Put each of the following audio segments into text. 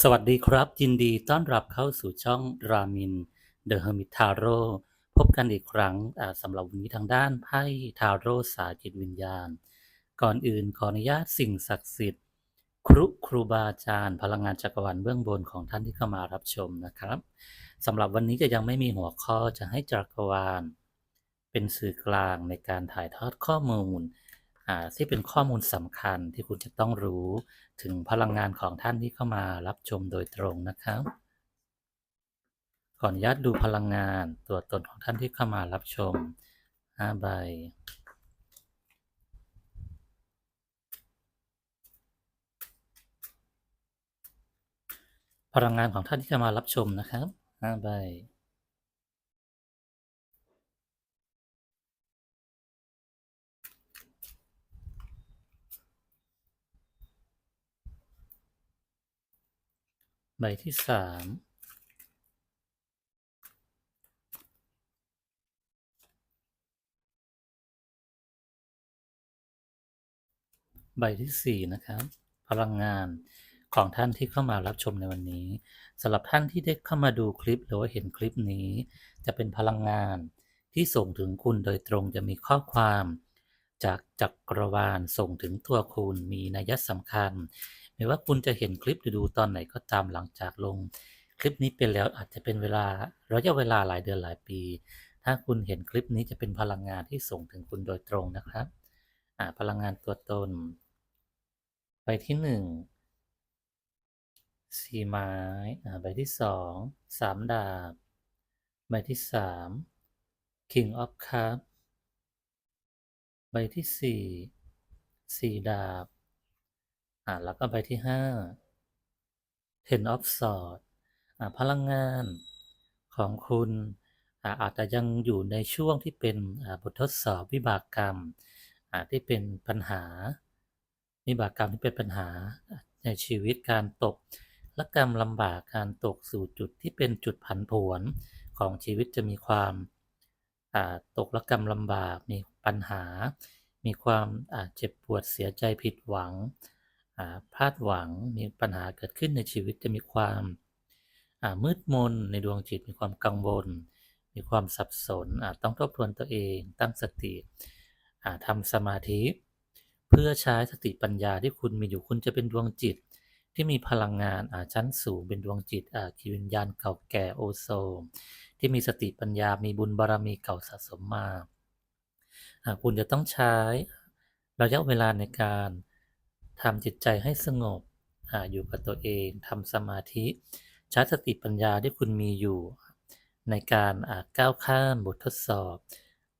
สวัสดีครับ ยินดีต้อนรับเข้าสู่ช่องรามิน The Hermit Tarot พบกันอีกครั้งสำหรับวันนี้ทางด้านไพ่ทาโร่สายจิตวิญญาณ ก่อนอื่นขออนุญาตสิ่งศักดิ์สิทธิ์ ครุครูบาอาจารย์ พลังงานจักรวาลเบื้องบนของท่านที่เข้ามารับชมนะครับสำหรับวันนี้จะยังไม่มีหัวข้อจะให้จักรวาล เป็นสื่อกลางในการถ่ายทอดข้อมูล ที่เป็นข้อมูลสำคัญที่คุณจะต้องรู้ถึงพลังงานของท่านที่เข้ามารับชมโดยตรงนะครับขออนุญาตดูพลังงานตัวตนของท่านที่เข้ามารับชม5ใบพลังงานของท่านที่จะมารับชมนะครับ5ใบ ใบที่สามใบที่สี่นะครับ พลังงานของท่านที่เข้ามารับชมในวันนี้สำหรับท่านที่ได้เข้ามาดูคลิปหรือว่าเห็นคลิปนี้ จะเป็นพลังงานที่ส่งถึงคุณโดยตรงจะมีข้อความ จากจักรวาลส่งถึงตัวคุณมีนัยสำคัญ ไม่ว่าคุณจะเห็นคลิปหรือดูตอนไหนก็ตามหลังจากลง คลิปนี้เป็นแล้วอาจจะเป็นเวลาระยะเวลาหลายเดือนหลายปี ถ้าคุณเห็นคลิปนี้จะเป็นพลังงานที่ส่งถึงคุณโดยตรงนะครับพลังงานตัวตนใบที่หนึ่งสี่ไม้ใบที่สองสามดาบใบที่สาม King of Cup ใบที่สี่สี่ดาบ อ่าแล้วก็ใบที่ห้า Ten of Swords อ่าพลังงานของคุณอ่าอาจจะยังอยู่ในช่วงที่เป็นอ่าบททดสอบวิบากกรรมอ่าที่เป็นปัญหาวิบากกรรมที่เป็นปัญหาในชีวิตการตกละกรรมลำบากการตกสู่จุดที่เป็นจุดผันผวนของชีวิตจะมีความตกละกรรมลำบากมีปัญหา มีความเจ็บปวดเสียใจผิดหวังาพลาดหวังมีปัญหาเกิดขึ้นในชีวิตจะมีความมืดมนในดวงจิตมีความกังวล มีความสับสนอ่าต้องทบทวนตัวเองตั้งสติทำสมาธิ เพื่อใช้สติปัญญาที่คุณมีอยู่คุณจะเป็นดวงจิต ที่มีพลังงานชั้นสูงเป็นดวงจิตกิวิญญาณเก่าแก่โอโซมที่มีสติปัญญามีบุญบารรมีเก่าสะสมมาอ่าคุณจะต้องใช้ระยะเวลาในการ ทำจิตใจให้สงบออยู่กับตัวเองทำสมาธิใช้สติปัญญาที่คุณมีอยู่ ในการก้าวข้ามบททดสอบ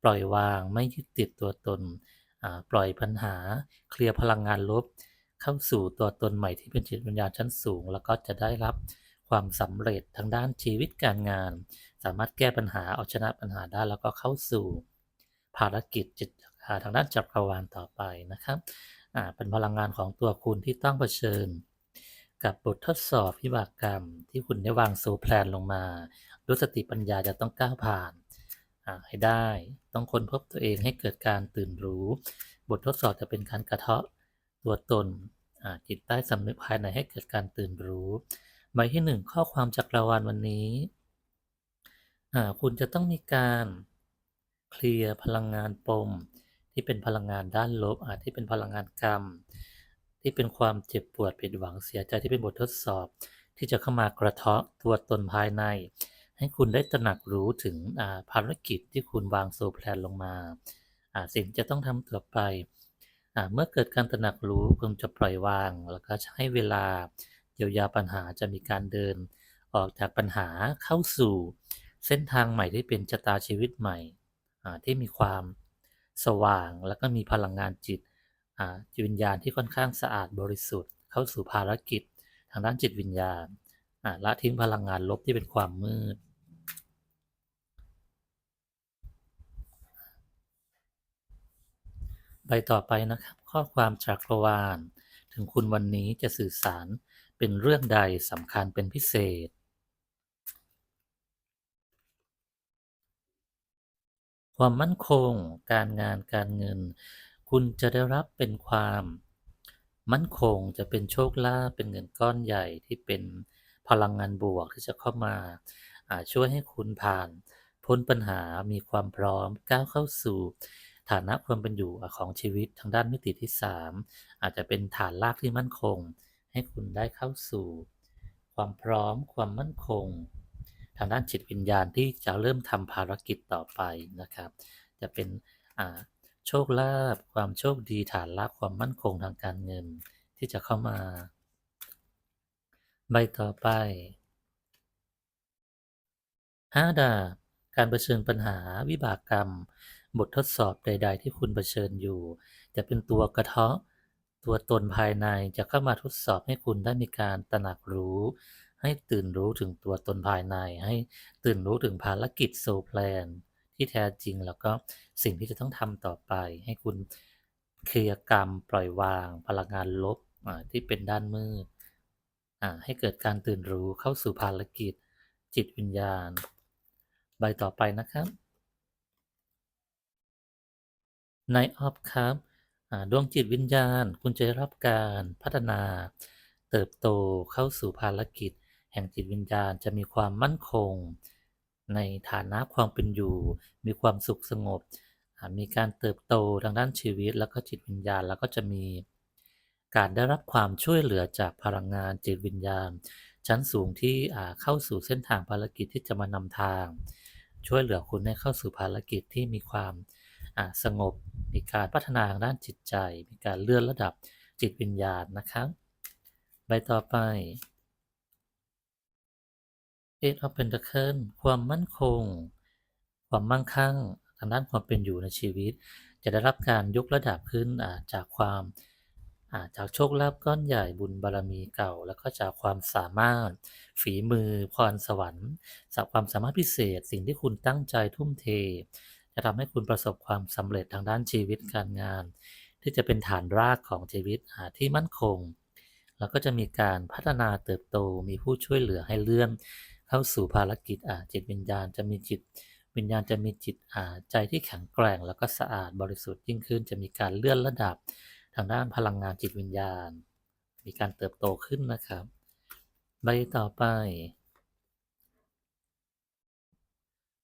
ปล่อยวางไม่ยึดติดตัวตน ปล่อยปัญหา เคลียร์พลังงานลบ เข้าสู่ตัวตนใหม่ที่เป็นจิตวิญญาณชั้นสูง แล้วก็จะได้รับความสำเร็จทางด้านชีวิตการงาน สามารถแก้ปัญหาเอาชนะปัญหาได้แล้วก็เข้าสู่ภารกิจจิตทางด้านจักรวาลต่อไปนะครับ เป็นพลังงานของตัวคุณที่ต้องเผชิญ กับบททดสอบวิบากกรรม ที่คุณได้วางโซแพลนลงมาด้วยสติปัญญาจะต้องก้าวผ่านให้ได้ต้องค้นพบตัวเองให้เกิดการตื่นรู้ บททดสอบจะเป็นการกระเทาะตัวตนจิตใต้สำนึกภายในให้เกิดการตื่นรู้ใบที่หนึ่งข้อความจากราวาลวันนี้ คุณจะต้องมีการเคลียร์พลังงานปม ที่เป็นพลังงานด้านลบอาจที่เป็นพลังงานกรรม ที่เป็นความเจ็บปวดผิดหวังเสียใจที่เป็นบททดสอบ ที่จะเข้ามากระเทาะตัวตนภายใน ให้คุณได้ตระหนักรู้ถึงภารกิจที่คุณวางโซแพลนลงมาสิ่งจะต้องทำต่อไปอเมื่อเกิดการตระหนักรู้คุณจะปล่อยวาง แล้วก็ให้เวลาเยียวยาปัญหาจะมีการเดิน ออกจากปัญหาเข้าสู่ เส้นทางใหม่ที่เป็นชะตาชีวิตใหม่ที่มีความ สว่าง แล้วก็มีพลังงานจิตจิตวิญญาณที่ค่อนข้างสะอาดบริสุทธิ์ เข้าสู่ภารกิจ ทางด้านจิตวิญญาณละทิ้งพลังงานลบที่เป็นความมืดใบต่อไปนะครับ ข้อความจากรวาล ถึงคุณวันนี้จะสื่อสารเป็นเรื่องใดสำคัญเป็นพิเศษ ความมั่นคง การงานการเงิน คุณจะได้รับเป็นความมั่นคงจะเป็นโชคลาภเป็นเงินก้อนใหญ่ที่เป็นพลังงานบวกที่จะเข้ามาช่วยให้คุณผ่านพ้นปัญหามีความพร้อมก้าวเข้าสู่ ฐานะความเป็นอยู่ของชีวิตทางด้านมิติที่ 3 อาจจะเป็นฐานรากที่มั่นคง ให้คุณได้เข้าสู่ ความพร้อมความมั่นคงางด้านจิตวิญญาณที่จะเริ่มทำภารกิจต่อไปนะครับ จะเป็นโชคลาภความโชคดีฐานรากความมั่นคงทางการเงิน ที่จะเข้ามาใบต่อไปห้าดาบการเผชิญปัญหาวิบากกรรม บททดสอบใด ๆ ที่คุณเผชิญอยู่ จะเป็นตัวกระเทาะ ตัวตนภายในจะเข้ามาทดสอบให้คุณได้มีการตระหนักรู้ ให้ตื่นรู้ถึงตัวตนภายใน ให้ตื่นรู้ถึงภารกิจโซแพลนที่แท้จริงแล้วก็สิ่งที่จะต้องทำต่อไป ให้คุณเคลียร์กรรมปล่อยวาง พลังงานลบที่เป็นด้านมืดให้เกิดการตื่นรู้เข้าสู่ภารกิจจิตวิญญาณ ใบต่อไปนะครับในออฟครับดวงจิตวิญญาณ คุณจะรับการพัฒนา เติบโตเข้าสู่ภารกิจ แห่งจิตวิญญาณจะมีความมั่นคง ในฐานะความเป็นอยู่ มีความสุขสงบ มีการเติบโตทางด้านชีวิต แล้วก็จิตวิญญาณแล้วก็จะมี การได้รับความช่วยเหลือจากพลังงานจิตวิญญาณ ชั้นสูงที่เข้าสู่เส้นทางภารกิจที่จะมานำทาง ช่วยเหลือคุณให้เข้าสู่ภารกิจที่มีความสงบ มีการพัฒนาทางด้านจิตใจ มีการเลื่อนระดับจิตวิญญาณนะครับใบต่อไป Eight of Pentacles ความมั่นคง ความมั่งคั่งทางด้านความเป็นอยู่ในชีวิต จะได้รับการยกระดับขึ้นจากความจากโชคลาภก้อนใหญ่บุญบารมีเก่า แล้วก็จากความสามารถ ฝีมือพรสวรรค์ จากความสามารถพิเศษ สิ่งที่คุณตั้งใจทุ่มเท จะทำให้คุณประสบความสำเร็จทางด้านชีวิตการงาน ที่จะเป็นฐานรากของชีวิตที่มั่นคง แล้วก็จะมีการพัฒนาเติบโตมีผู้ช่วยเหลือให้เลื่อน เข้าสู่ภารกิจอ่าจิตวิญญาณจะมีจิต วิญญาณจะมีจิตอ่าใจที่แข็งแกร่ง แล้วก็สะอาดบริสุทธิ์ยิ่งขึ้น จะมีการเลื่อนระดับทางด้านพลังงานจิตวิญญาณ มีการเติบโตขึ้นนะครับใบต่อไป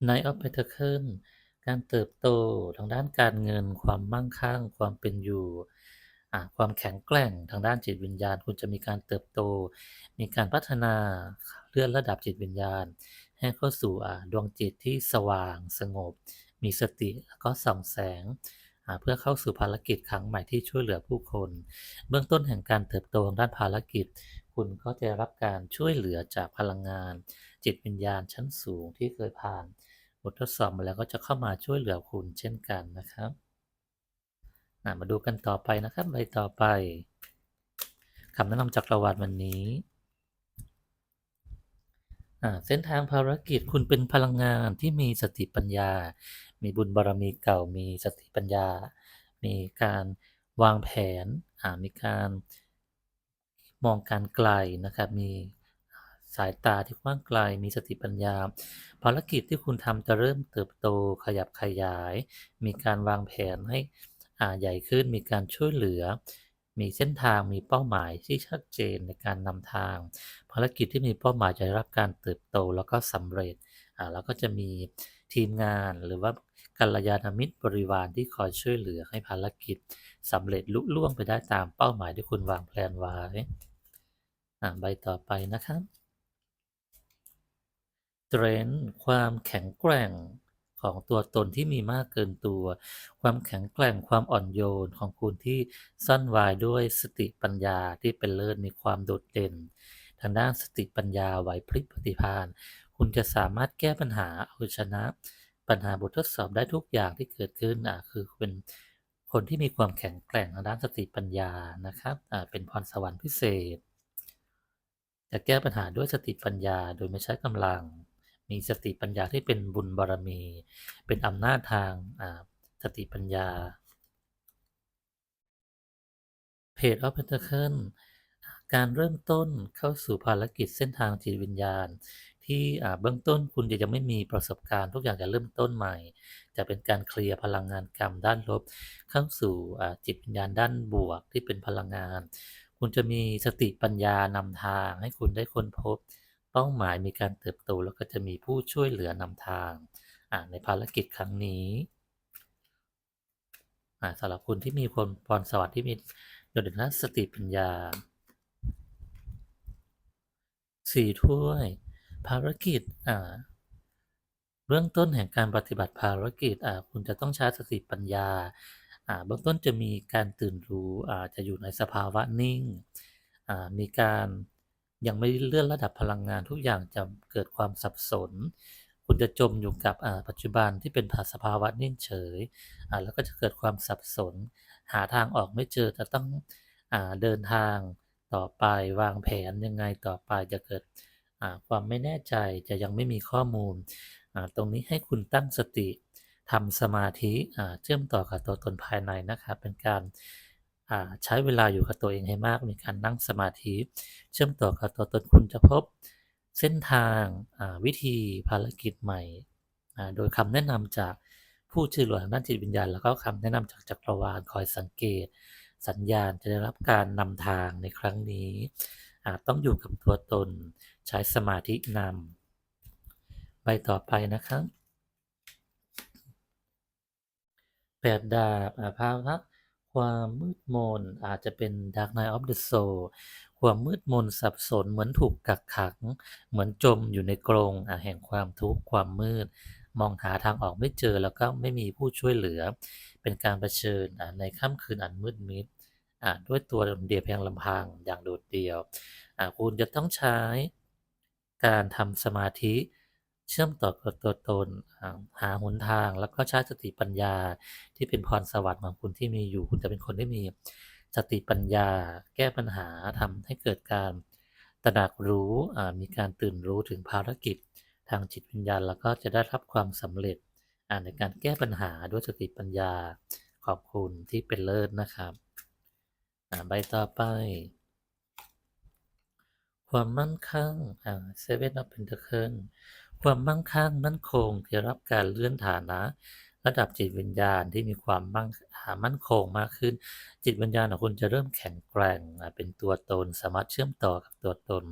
ใน of Pentacle การเติบโตทางด้านการเงิน ความมั่งคั่ง ความเป็นอยู่ ความแข็งแกร่งทางด้านจิตวิญญาณ คุณจะมีการเติบโต มีการพัฒนาเลื่อนระดับจิตวิญญาณ ให้เข้าสู่ดวงจิตที่สว่างสงบ มีสติแล้วก็ส่องแสงเพื่อเข้าสู่ภารกิจครั้งใหม่ที่ช่วยเหลือผู้คน เบื้องต้นแห่งการเติบโตทางด้านภารกิจ คุณก็จะรับการช่วยเหลือจากพลังงาน จิตวิญญาณชั้นสูงที่เคยผ่านบททดสอบมาแล้วก็จะเข้ามาช่วยเหลือคุณเช่นกันนะครับมาดูกันต่อไปนะครับใบต่อไปคำแนะนำจากประวัติวันนี้ เส้นทางภารกิจคุณเป็นพลังงานที่มีสติปัญญา มีบุญบารมีเก่า มีสติปัญญา มีการวางแผน มีการมองการไกลนะครับ มีสายตาที่กว้างไกล มีสติปัญญา ภารกิจที่คุณทำจะเริ่มเติบโต ขยับขยาย มีการวางแผนให้ใหญ่ขึ้น มีการช่วยเหลือ มีเส้นทางมีเป้าหมายที่ชัดเจนในการนำทาง ภารกิจที่มีเป้าหมายจะได้รับการเติบโตแล้วก็สำเร็จอ่าแล้วก็จะมีทีมงานหรือว่ากัลยาณมิตรบริวารที่คอยช่วยเหลือให้ภารกิจสำเร็จลุล่วงไปได้ตามเป้าหมายที่คุณวางแผนไว้อ่าใบต่อไปนะครับเทรนความแข็งแกร่ง ของตัวตนที่มีมากเกินตัว ความแข็งแกร่งความอ่อนโยนของคุณที่ซ่อนไว้ด้วยสติปัญญาที่เป็นเลิศมีความโดดเด่น ทางด้านสติปัญญาไหวพริบปฏิภาณคุณจะสามารถแก้ปัญหาเอาชนะ ปัญหาบททดสอบได้ทุกอย่างที่เกิดขึ้นอะคือเป็นคนที่มีความแข็งแกร่งทางด้านสติปัญญานะครับอ่าเป็นพรสวรรค์พิเศษ จะแก้ปัญหาด้วยสติปัญญาโดยไม่ใช้กำลัง มีสติปัญญาที่เป็นบุญบารมี เป็นอำนาจทางสติปัญญาเพจออฟเพนเทเคิลการเริ่มต้นเข้าสู่ภารกิจเส้นทางจิตวิญญาณ ที่เบื้องต้นคุณจะยังไม่มีประสบการณ์ทุกอย่างจะเริ่มต้นใหม่ จะเป็นการเคลียร์พลังงานกรรมด้านลบ เข้าสู่จิตวิญญาณด้านบวกที่เป็นพลังงาน คุณจะมีสติปัญญานำทางให้คุณได้ค้นพบ ป้าหมายมีการเติบโตแล้วก็จะมีผู้ช่วยเหลือนำทางในภารกิจครั้งนี้สำหรับคุณที่มีพรพรสวรรค์ที่มีโดดเด่นด้านสติปัญญาสี่ถ้วย ภารกิจเบื้องต้นแห่งการปฏิบัติภารกิจคุณจะต้องใช้สติปัญญาเบื้องต้นจะมีการตื่นรู้จะอยู่ในสภาวะนิ่งมีการ ยังไม่เลื่อนระดับพลังงานทุกอย่างจะเกิดความสับสน คุณจะจมอยู่กับปัจจุบันที่เป็นสภาวะนิ่งเฉย แล้วก็จะเกิดความสับสน หาทางออกไม่เจอจะต้องอเดินทางต่อไปวางแผนยังไงต่อไปจะเกิดความไม่แน่ใจจะยังไม่มีข้อมูล ตรงนี้ให้คุณตั้งสติทำสมาธิเชื่อมต่อกับตัวตนภายในนะครับเป็นการ ใช้เวลาอยู่กับตัวเองให้มาก มีการนั่งสมาธิ เชื่อมต่อกับตัวตนคุณจะพบเส้นทางวิธีภารกิจใหม่ โดยคำแนะนำจากผู้ช่วยเหลือทางด้านจิตวิญญาณ แล้วก็คำแนะนำจากจักรวาลคอยสังเกต สัญญาณจะได้รับการนำทางในครั้งนี้ต้องอยู่กับตัวตนใช้สมาธินำใบต่อไปนะครับแปดดาบอาภาพ ความมืดมนอาจจะเป็น Dark Night of the Soul ความมืดมนสับสนเหมือนถูกกักขัง เหมือนจมอยู่ในกรงแห่งความทุกข์ความมืด มองหาทางออกไม่เจอแล้วก็ไม่มีผู้ช่วยเหลือ เป็นการเผชิญในค่ำคืนอันมืดมิดด้วยตัวเดียวเพียงลำพังอย่างโดดเดี่ยวคุณจะต้องใช้การทำสมาธิ เชื่อมต่อกับตัวตน หาหนทาง แล้วก็ใช้สติปัญญาที่เป็นพรสวรรค์ของคุณที่มีอยู่ คุณจะเป็นคนที่มีสติปัญญา แก้ปัญหาทำให้เกิดการตระหนักรู้มีการตื่นรู้ถึงภารกิจทางจิตวิญญาณ แล้วก็จะได้รับความสำเร็จในการแก้ปัญหาด้วยสติปัญญาขอบคุณที่เป็นเลิศนะครับใบต่อไป ความมั่นคงอ่าเซเว่นออฟเพนเทเคิล ความมั่งคั่งมั่นคงจะรับการเลื่อนฐานะ ระดับจิตวิญญาณที่มีความมั่งมั่นคงมากขึ้น จิตวิญญาณของคุณจะเริ่มแข็งแกร่งเป็นตัวตนสามารถเชื่อมต่อกับตัวตน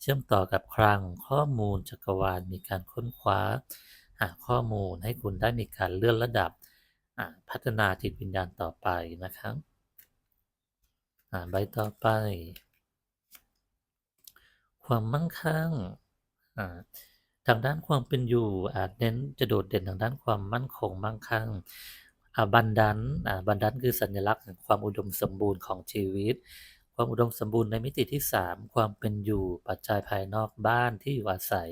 เชื่อมต่อกับคลังข้อมูลจักรวาลมีการค้นคว้า หาข้อมูลให้คุณได้มีการเลื่อนระดับพัฒนาจิตวิญญาณต่อไปนะครับใบต่อไป ความมั่งคั่งอ่า ทางด้านความเป็นอยู่อาจเน้นจะโดดเด่นทางด้านความมั่นคงมั่งคั่งบันดันบันดันคือสัญลักษณ์แห่งความอุดมสมบูรณ์ของชีวิต ความอุดมสมบูรณ์ในมิติที่ 3 ความเป็นอยู่ปัจจัยภายนอกบ้านที่อยู่อาศัย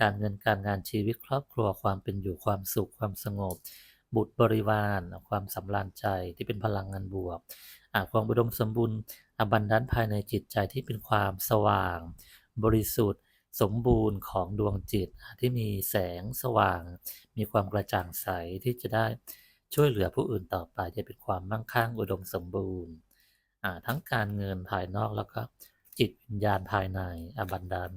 การเงินการงานชีวิตครอบครัวความเป็นอยู่ความสุขความสงบ บุตรบริวารความสำราญใจที่เป็นพลังงานบวกความอุดมสมบูรณ์อบันดันภายในจิตใจที่เป็นความสว่าง บริสุทธิ์ สมบูรณ์ของดวงจิตที่มีแสงสว่าง มีความกระจ่างใสที่จะได้ช่วยเหลือผู้อื่นต่อไปจะเป็นความมั่งคั่งอุดมสมบูรณ์ทั้งการเงินภายนอกแล้วก็จิตวิญญาณภายในอบันดัน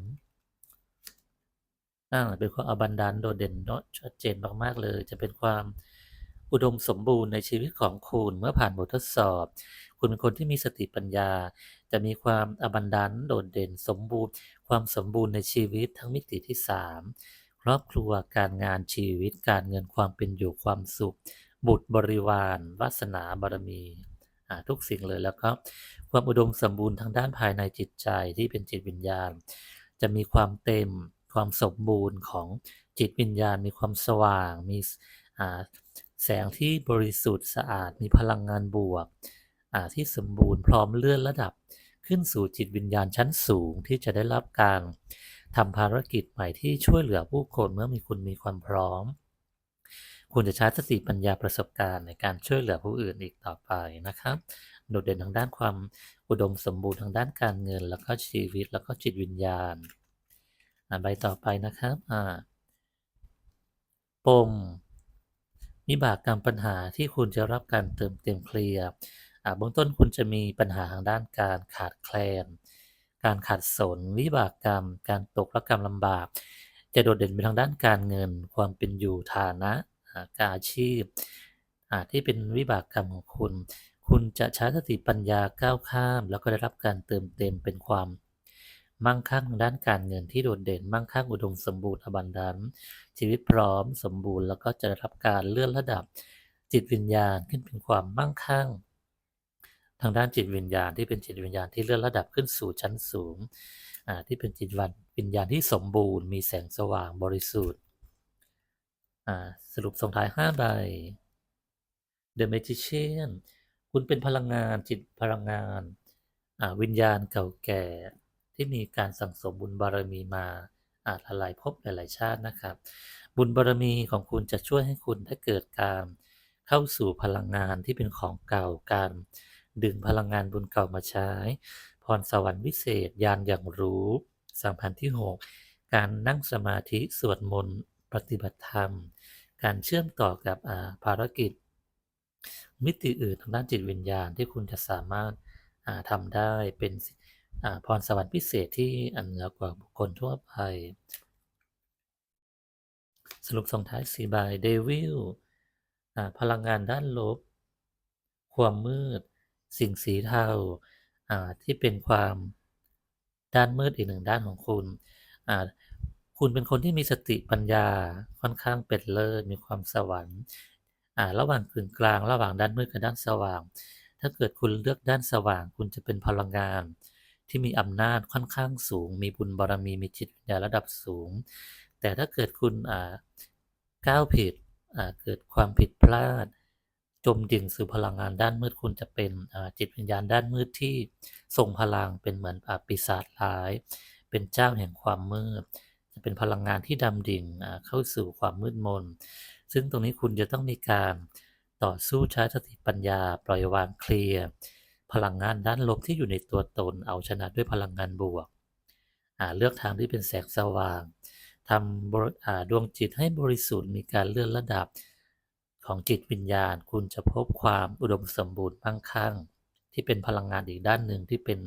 อ่าเป็นความอบันดันโดดเด่นชัดเจนมากๆเลย จะเป็นความอุดมสมบูรณ์ในชีวิตของคุณเมื่อผ่านบททดสอบ คุณเป็นคนที่มีสติปัญญา จะมีความอบันดันโดดเด่นสมบูรณ์ ความสมบูรณ์ในชีวิตทั้งมิติที่ 3 ครอบครัวการงานชีวิตการเงินความเป็นอยู่ความสุข บุตรบริวารวาสนาบารมีทุกสิ่งเลยแล้วก็ความอุดมสมบูรณ์ทางด้านภายในจิตใจที่เป็นจิตวิญญาณ จะมีความเต็มความสมบูรณ์ของจิตวิญญาณ มีความสว่าง มีแสงที่บริสุทธิ์สะอาดมีพลังงานบวก ที่สมบูรณ์พร้อมเลื่อนระดับ ขึ้นสู่จิตวิญญาณชั้นสูงที่จะได้รับการทำภารกิจใหม่ที่ช่วยเหลือผู้คนเมื่อมีคุณมีความพร้อม คุณจะใช้สติปัญญาประสบการณ์ในการช่วยเหลือผู้อื่นอีกต่อไปนะครับ โดดเด่นทางด้านความอุดมสมบูรณ์ทางด้านการเงิน แล้วก็ชีวิตแล้วก็จิตวิญญาณอ่าใบต่อไปนะครับปมวิบากกรรมปัญหาที่คุณจะรับการเติมเต็มเคลียร์ เบื้องต้นคุณจะมีปัญหาทางด้านการขาดแคลน การขัดสน วิบากกรรม การตกระกรรมลำบาก จะโดดเด่นไปทางด้านการเงิน ความเป็นอยู่ฐานะอาการอาชีพที่เป็นวิบากกรรมของคุณ คุณจะใช้สติปัญญาก้าวข้าม แล้วก็ได้รับการเติมเต็มเป็นความมั่งคั่งทางด้านการเงินที่โดดเด่น มั่งคั่งอุดมสมบูรณ์อบันดันชีวิตพร้อมสมบูรณ์ แล้วก็จะได้รับการเลื่อนระดับจิตวิญญาณขึ้นเป็นความมั่งคั่ง ทางด้านจิตวิญญาณที่เป็นจิตวิญญาณที่เลื่อนระดับขึ้นสู่ชั้นสูงอ่าที่เป็นจิตวิญญาณที่สมบูรณ์ มีแสงสว่างบริสุทธิ์อ่าสรุปส่งท้าย5ใบ The Magician คุณเป็นพลังงานจิตพลังงานอ่าวิญญาณเก่าแก่ที่มีการสั่งสมบุญบารมีมาอาจหลายภพหลายชาตินะครับ บุญบารมีของคุณจะช่วยให้คุณได้เกิดการเข้าสู่พลังงานที่เป็นของเก่าการ ดึงพลังงานบุญเก่ามาใช้ พรสวรรค์วิเศษยานอย่างรู้สัมพันธ์ที่ 6 การนั่งสมาธิสวดมนต์ปฏิบัติธรรม การเชื่อมต่อกับาภารกิจ มิติอื่นทางด้านจิตวิญญาณที่คุณจะสามารถาทำได้เป็นพรสวรรค์พิเศษที่อันเหนือกว่าบุคคลทั่วไป สรุปส่งท้ายสีบายเดวิลพลังงานด้านลบ ความมืด สิ่งสีเทาอ่าที่เป็นความด้านมืดอีกหนึ่งด้านของคุณอ่าคุณเป็นคนที่มีสติปัญญาค่อนข้างเป็นเลิศมีความสวรรค์อ่าระหว่างกึ่งกลาง ระหว่างด้านมืดกับด้านสว่าง ถ้าเกิดคุณเลือกด้านสว่าง คุณจะเป็นพลังงาน ที่มีอำนาจค่อนข้างสูง มีบุญบารมีมีจิตวิญญาระดับสูง แต่ถ้าเกิดคุณอ่าก้าวผิดอ่าเกิดความผิดพลาด จมดิ่งสู่พลังงานด้านมืดคุณจะเป็นจิตวิญญาณด้านมืดที่ทรงพลังเป็นเหมือนอปีศาจร้าย เป็นเจ้าแห่งความมืด จะเป็นพลังงานที่ดำดิ่งเข้าสู่ความมืดมน ซึ่งตรงนี้คุณจะต้องมีการต่อสู้ใช้สติปัญญาปล่อยวางเคลียร์พลังงานด้านลบที่อยู่ในตัวตนเอาชนะด้วยพลังงานบวก เลือกทางที่เป็นแสงสว่างทำดวงจิตให้บริสุทธิ์มีการเลื่อนระดับ ของจิตวิญญาณ คุณจะพบความอุดมสมบูรณ์มั่งคั่ง ที่เป็นพลังงานอีกด้านหนึ่งที่เป็น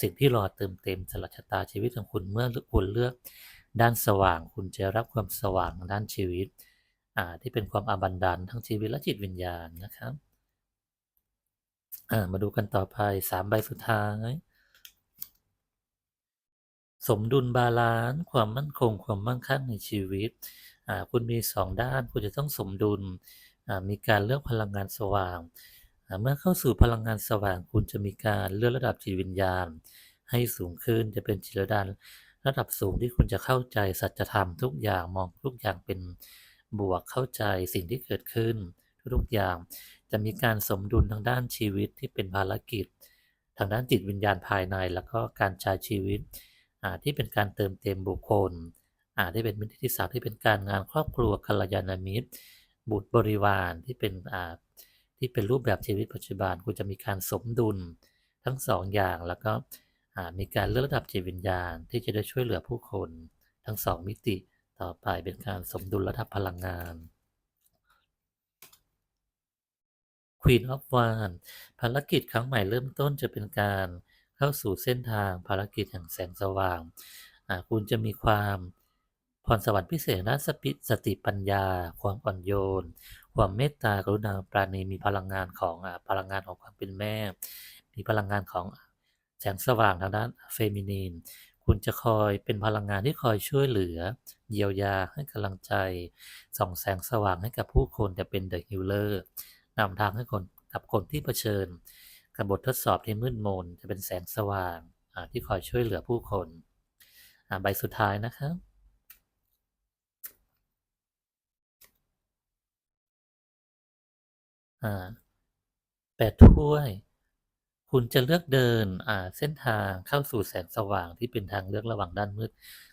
สิ่งที่รอเติมเต็มสลัชะตาชีวิตของคุณเมื่อคุณเลือกด้านสว่าง คุณจะรับความสว่างด้านชีวิตที่เป็นความอบันดาลทั้งชีวิตและจิตวิญญาณนะครับมาดูกันต่อไปสามใบสุดท้าย สมดุลบาลานซ์ความมั่นคงความมั่งคั่งในชีวิตคุณมีสองด้าน คุณจะต้องสมดุล มีการเลือกพลังงานสว่าง เมื่อเข้าสู่พลังงานสว่างคุณจะมีการเลื่อนระดับจิตวิญญาณ ให้สูงขึ้นจะเป็นจิตระดับระดับสูงที่คุณจะเข้าใจสัจธรรมทุกอย่างมองทุกอย่างเป็นบวกเข้าใจสิ่งที่เกิดขึ้น ทุกอย่างจะมีการสมดุลทางด้านชีวิตที่เป็นภารกิจ ทางด้านจิตวิญญาณภายใน แล้วก็การใช้ชีวิตที่เป็นการเติมเต็มบุคคลอ่าที่เป็นมิตรที่สามที่เป็นการงานครอบครัวกัลยาณมิตร บุตรบริวารที่เป็นที่เป็นรูปแบบชีวิตปัจจุบันคุณจะมีการสมดุลทั้งสองอย่างแล้วก็มีการเลื่อนระดับจิตวิญญาณที่จะได้ช่วยเหลือผู้คนทั้งสองมิติต่อไปเป็นการสมดุลระดับพลังงาน Queen of Wands ภารกิจครั้งใหม่เริ่มต้นจะเป็นการเข้าสู่เส้นทางภารกิจแห่งแสงสว่าง คุณจะมีความ พรสวรรค์พิเศษด้านสปิสติปัญญา ความอ่อนโยน ความเมตตากรุณาปราณีมีพลังงานของอพลังงานของความเป็นแม่ มีพลังงานของแสงสว่างทางด้านเฟมินีน คุณจะคอยเป็นพลังงานที่คอยช่วยเหลือ เยียวยาให้กำลังใจ ส่องแสงสว่างให้กับผู้คนจะเป็นเดอะฮิลเลอร์นำทางให้คนกับคนที่เผชิญ กับบททดสอบที่มืดมนจะเป็นแสงสว่างที่คอยช่วยเหลือผู้คนใบสุดท้ายนะครับ อ่า แปดถ้วย คุณจะเลือกเดินอ่าเส้นทางเข้าสู่แสงสว่างที่เป็นทางเลือกระหว่างด้านมืด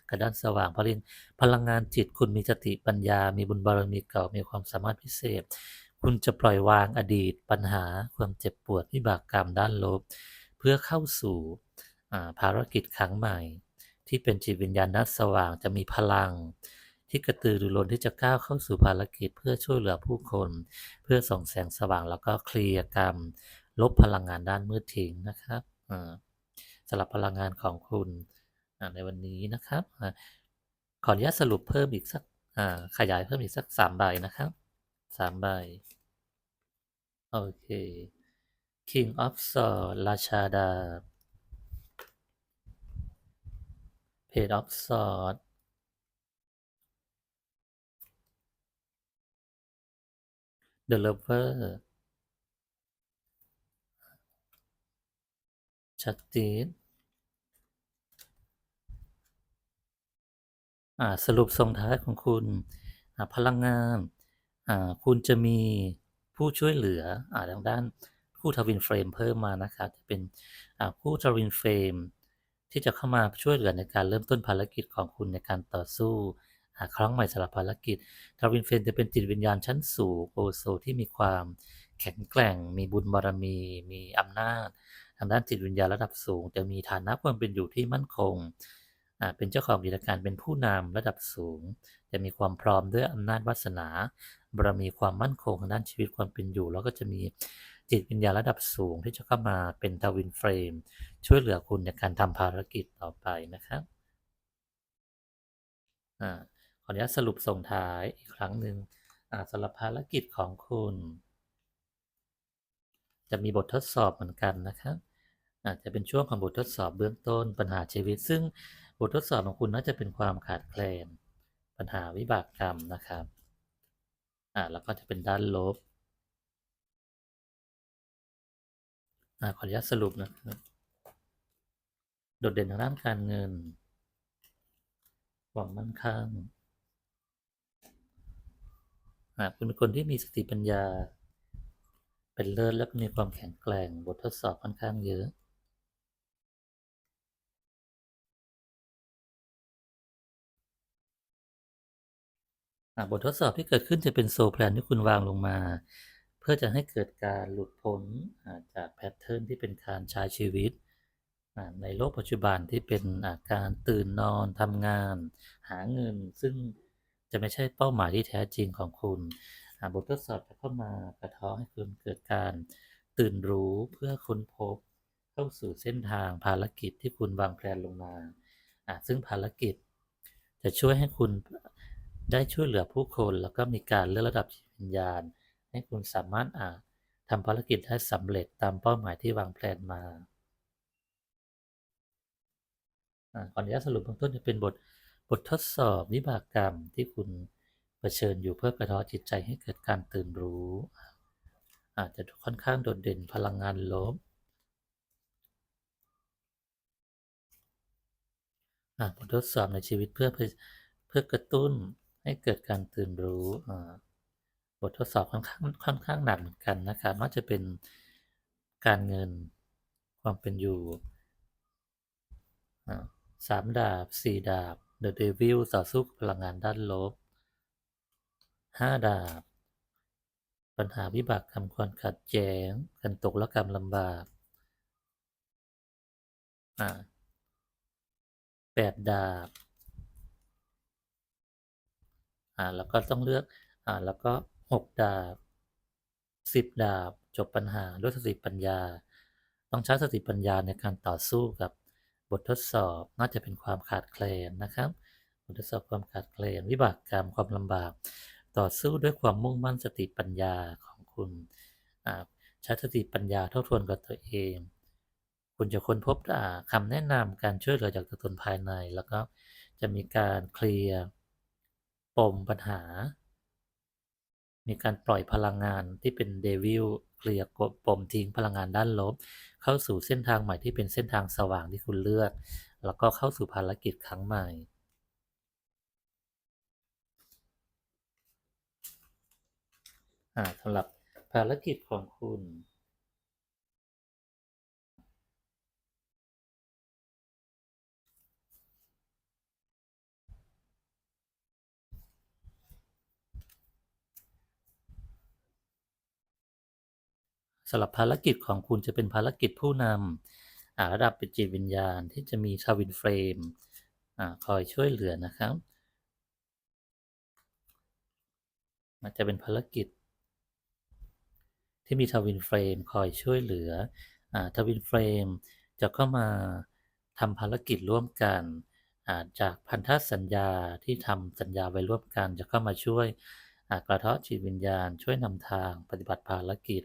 กับด้านสว่างพลินพลังงานจิตคุณมีสติปัญญา มีบุญบารมีเก่า มีความสามารถพิเศษ คุณจะปล่อยวางอดีต ปัญหา ความเจ็บปวดวิบากกรรมด้านลบ เพื่อเข้าสู่ภารกิจครั้งใหม่ ที่เป็นจิตวิญญาณนัดสว่างจะมีพลัง ที่กระตือรือร้นที่จะก้าวเข้าสู่ภารกิจเพื่อช่วยเหลือผู้คน เพื่อส่องแสงสว่างแล้วก็เคลียร์กรรม ลบพลังงานด้านมืดทิ้งนะครับสำหรับพลังงานของคุณในวันนี้นะครับขออนุญาตสรุปเพิ่มอีกสักขยายเพิ่มอีกสักสามใบนะครับสามใบโอเค King of Swords ราชาดาบ Page of Swords The Lover Justice อ่าสรุปส่งท้ายของคุณพลังงานคุณจะมีผู้ช่วยเหลืออทางด้านผู้ทวินเฟรมเพิ่มมานะครับจะเป็นผู้ทวินเฟรมที่จะเข้ามาช่วยเหลือในการเริ่มต้นภารกิจของคุณในการต่อสู้ ครั้งใหม่สำหรับภารกิจทวินเฟรมจะเป็นจิตวิญญาณชั้นสูงโอโซที่มีความแข็งแกร่ง มีบุญบารมี มีอำนาจทางด้านจิตวิญญาณระดับสูง จะมีฐานะความเป็นอยู่ที่มั่นคงเป็นเจ้าของกิจการเป็นผู้นำระดับสูง จะมีความพร้อมด้วยอำนาจวาสนาบารมีความมั่นคงทางด้านชีวิตความเป็นอยู่ แล้วก็จะมีจิตวิญญาณระดับสูงที่จะเข้ามาเป็นทวินเฟรม ช่วยเหลือคุณในการทำภารกิจต่อไปนะครับอ่า ขออนุญาตสรุปส่งท้ายอีกครั้งหนึ่งสำหรับภารกิจของคุณ จะมีบททดสอบเหมือนกันนะครับ อาจจะเป็นช่วงของบททดสอบเบื้องต้นปัญหาชีวิต ซึ่งบททดสอบของคุณน่าจะเป็นความขาดแคลน ปัญหาวิบากกรรมนะครับอ่าแล้วก็จะเป็นด้านลบอ่าขออนุญาตสรุปนะครับโดดเด่นทางด้านการเงิน ความมั่นคง อ่าคุณเป็นคนที่มีสติปัญญา เป็นเลิศและมีความแข็งแกร่งบททดสอบค่อนข้างเยอะ บททดสอบที่เกิดขึ้นจะเป็นโซแพลนที่คุณวางลงมา เพื่อจะให้เกิดการหลุดพ้นจากแพทเทิร์นที่เป็นการใช้ชีวิตในโลกปัจจุบันที่เป็นอาการตื่นนอนทำงาน หาเงินซึ่ง จะไม่ใช่เป้าหมายที่แท้จริงของคุณบททดสอบจะเข้ามากระท้อให้คุณเกิดการตื่นรู้เพื่อค้นพบเข้าสู่เส้นทางภารกิจที่คุณวางแผนลงมาซึ่งภารกิจ จะช่วยให้คุณได้ช่วยเหลือผู้คน แล้วก็มีการเลื่อนระดับจิตวิญญาณ ให้คุณสามารถอ่าทำภารกิจได้สำเร็จตามเป้าหมายที่วางแผนมาอ่อนุญาตสรุปเบื้องต้นจะเป็นบท ททดสอบวิบากกรรมที่คุณเผชิญอยู่เพื่อกระท้อจิตใจให้เกิดการตื่นรู้ อาจจะค่อนข้างโดดเด่นพลังงานลบบททดสอบในชีวิตเพื่อเพื่อกระตุ้นให้เกิดการตื่นรู้บททดสอบค่อนข้างค่อนข้างหนักเหมือนกันนะครับว่าจะเป็นการเงินความเป็นอยู่สามดาบสี่ดาบ The Devil ต่อสู้กับพลังงานด้านลบห้าดาบ ปัญหาวิบากกรรมความขัดแย้งการตกและกรรมลำบากอ่าแปดดาบ อ่า แล้วก็ต้องเลือก อ่า แล้วก็หกดาบสิบดาบ จบปัญหาด้วยสติปัญญา ต้องใช้สติปัญญาในการต่อสู้กับ บททดสอบน่าจะเป็นความขาดแคลนนะครับ บททดสอบความขาดแคลน วิบากกรรมความลำบาก ต่อสู้ด้วยความมุ่งมั่นสติปัญญาของคุณอ่าใช้สติปัญญาเท่าทวนกับตัวเอง คุณจะค้นพบคำแนะนำการช่วยเหลือจากตัวตนภายใน แล้วก็จะมีการเคลียร์ปมปัญหา มีการปล่อยพลังงานที่เป็นเดวิลเคลียร์ปมทิ้งพลังงานด้านลบ เข้าสู่เส้นทางใหม่ที่เป็นเส้นทางสว่างที่คุณเลือก แล้วก็เข้าสู่ภารกิจครั้งใหม่สำหรับภารกิจของคุณ สำหรับภารกิจของคุณจะเป็นภารกิจผู้นำระดับเป็นจิตวิญญาณที่จะมีทวินเฟรมคอยช่วยเหลือนะครับอาจจะเป็นภารกิจ ที่มีทวินเฟรมคอยช่วยเหลืออทวินเฟรมจะเข้ามาทำภารกิจร่วมกันจากพันธสัญญาที่ทำสัญญาไว้ร่วมกัน จะเข้ามาช่วยกระเทาะจิตวิญญาณ ช่วยนำทางปฏิบัติภารกิจ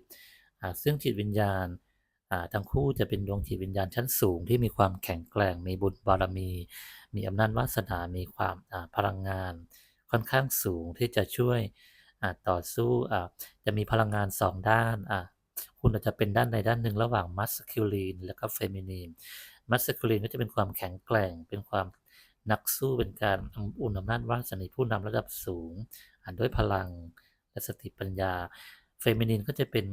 ซึ่งจิตวิญญาณทั้งคู่จะเป็นดวงจิตวิญญาณชั้นสูงที่มีความแข็งแกร่ง มีบุญบารมี มีอำนาจวาสนา มีความพลังงาน ค่อนข้างสูงที่จะช่วยต่อสู้จะมีพลังงานสองด้านคุณอาจจะเป็นด้านใดด้านหนึ่งระหว่างมัสคิลีนและก็เฟมินีนมัสคิลีนก็จะเป็นความแข็งแกร่ง เป็นความนักสู้เป็นการอุ่นอำนาจวาสนาผู้นำระดับสูงด้วยพลังและสติปัญญา เฟมินินก็จะเป็น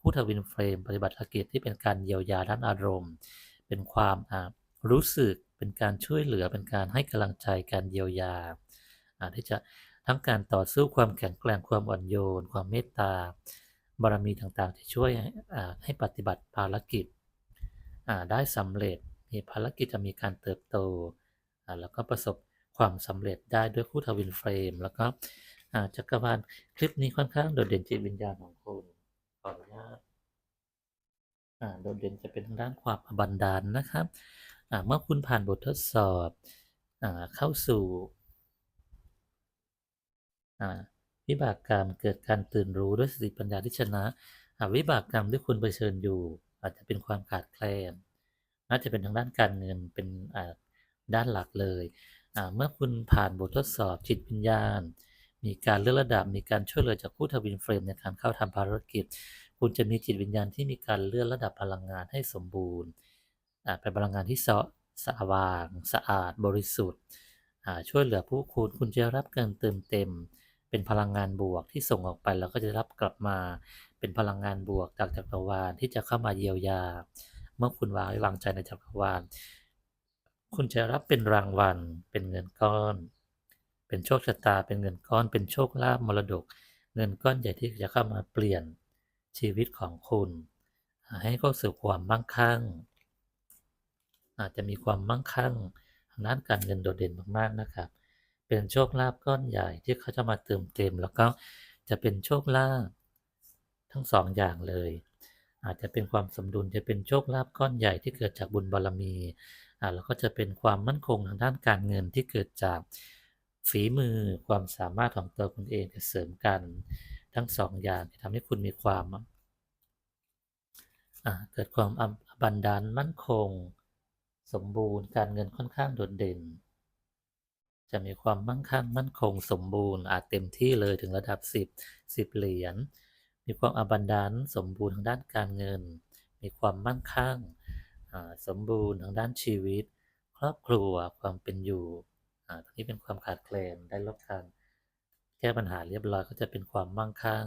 ผู้ทวินเฟรม ปฏิบัติภารกิจที่เป็นการเยียวยาด้านอารมณ์ เป็นความรู้สึก เป็นการช่วยเหลือ เป็นการให้กำลังใจ การเยียวยาที่จะทั้งการต่อสู้ความแข็งแกร่ง ความอ่อนโยน ความเมตตา บารมีต่างๆ ที่ช่วยให้ปฏิบัติภารกิจได้สำเร็จ มีภารกิจจะมีการเติบโต แล้วก็ประสบความสำเร็จได้ด้วยคู่ทวินเฟรม แล้วก็ จักรวาลคลิปนี้ค่อนข้างโดดเด่นจิตวิญญาณของคุณขออนุญาตอ่าโดดเด่นจะเป็นทางด้านความบันดาลนะครับอ่าเมื่อคุณผ่านบททดสอบอ่าเข้าสู่อ่าวิบากกรรมเกิดการตื่นรู้ด้วยสติปัญญาที่ชนะวิบากกรรมที่คุณเผชิญอยู่ อาจจะเป็นความขาดแคลนน่าจะเป็นทางด้านการเงินเป็นด้านหลักเลย เมื่อคุณผ่านบททดสอบจิตวิญญาณ มีการเลื่อนระดับ มีการช่วยเหลือจากผู้ทวินเฟรมในการเข้าทำภารกิจ คุณจะมีจิตวิญญาณที่มีการเลื่อนระดับพลังงานให้สมบูรณ์เป็นพลังงานที่สะสว่าง สะอาด บริสุทธิ์ ช่วยเหลือผู้คุณ คุณจะรับการเติมเต็ม เป็นพลังงานบวกที่ส่งออกไปแล้วก็จะรับกลับมา เป็นพลังงานบวกจากจักรวาลที่จะเข้ามาเยียวยา เมื่อคุณวางไว้วางใจในจักรวาล คุณจะรับเป็นรางวัล เป็นเงินก้อน เป็นโชคชะตา เป็นเงินก้อน เป็นโชคลาภมรดก เงินก้อนใหญ่ที่จะเข้ามาเปลี่ยนชีวิตของคุณ ให้เข้าสู่ความมั่งคั่ง อาจจะมีความมั่งคั่งทางด้านการเงินโดดเด่นมากๆนะครับ เป็นโชคลาภก้อนใหญ่ที่เขาจะมาเติมเต็ม แล้วก็จะเป็นโชคลาภทั้งสองอย่างเลย อาจจะเป็นความสมดุลจะเป็นโชคลาภก้อนใหญ่ที่เกิดจากบุญบารมีอ่าแล้วก็จะเป็นความมั่นคงทางด้านการเงินที่เกิดจาก ฝีมือความสามารถของตัวคุณเองจะเสริมกัน ทั้งสองอย่างที่ทำให้คุณมีความเกิดความบันดาลมั่นคง สมบูรณ์การเงินค่อนข้างโดดเด่น จะมีความมั่งคั่งมั่นคง สมบูรณ์อาจเต็มที่เลยถึงระดับ 10 10 เหรียญมีความอบันดาลสมบูรณ์ทางด้านการเงิน มีความมั่งคั่งอ่าสมบูรณ์ทางด้านชีวิต ครอบครัวความเป็นอยู่ ตรงนี้เป็นความขาดแคลนได้รับการแก้ปัญหาเรียบร้อยก็จะเป็นความมั่งคั่ง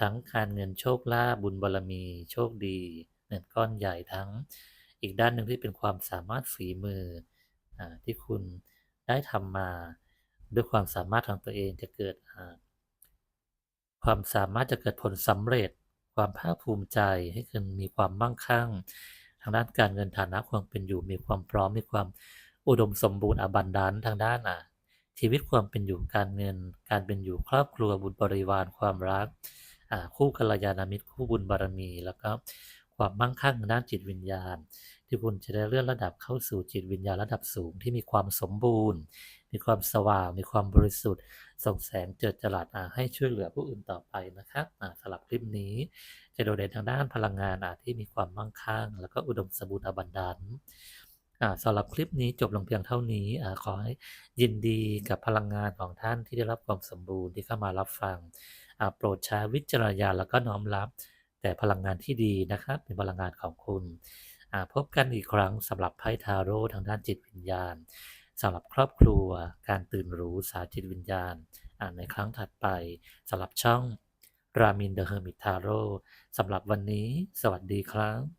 ทั้งการเงินโชคลาภบุญบารมี โชคดีเงินก้อนใหญ่ทั้ง อีกด้านหนึ่งที่เป็นความสามารถฝีมืออที่คุณได้ทำมาด้วยความสามารถของตัวเองจะเกิดความสามารถจะเกิดผลสำเร็จ ความภาคภูมิใจให้คุณมีความมั่งคั่ง ทางด้านการเงินฐานะความเป็นอยู่มีความพร้อมมีความ อุดมสมบูรณ์อบันดาลทางด้านอะชีวิตความเป็นอยู่การเงิน การเป็นอยู่ครอบครัวบุญบริวารความรักคู่กัลยาณมิตรคู่บุญบารมี แล้วก็ความมั่งคั่งทางด้านจิตวิญญาณ ที่คุณจะได้เลื่อนระดับเข้าสู่จิตวิญญาณระดับสูงที่มีความสมบูรณ์ มีความสว่าง มีความบริสุทธิ์ ส่งแสงเจิดจรัสอ่าให้ช่วยเหลือผู้อื่นต่อไปนะครับสำหรับคลิปนี้จะโดดเด่นทางด้านพลังงานที่มีความมั่งคั่ง แล้วก็อุดมสมบูรณ์อบันดาล สำหรับคลิปนี้จบลงเพียงเท่านี้อขอให้ยินดีกับพลังงานของท่านที่ได้รับความสมบูรณ์ที่เข้ามารับฟังโปรดใช้วิจารณญาณแล้วก็น้อมรับ แต่พลังงานที่ดีนะครับ เป็นพลังงานของคุณพบกันอีกครั้งสำหรับไพ่ทาโร่ทางด้านจิตวิญญาณสำหรับครอบครัวการตื่นรู้สาจิตวิญญาณในครั้งถัดไปสำหรับช่องรามินเดอะเฮอร์มิทาโร่สำหรับวันนี้ สวัสดีครับ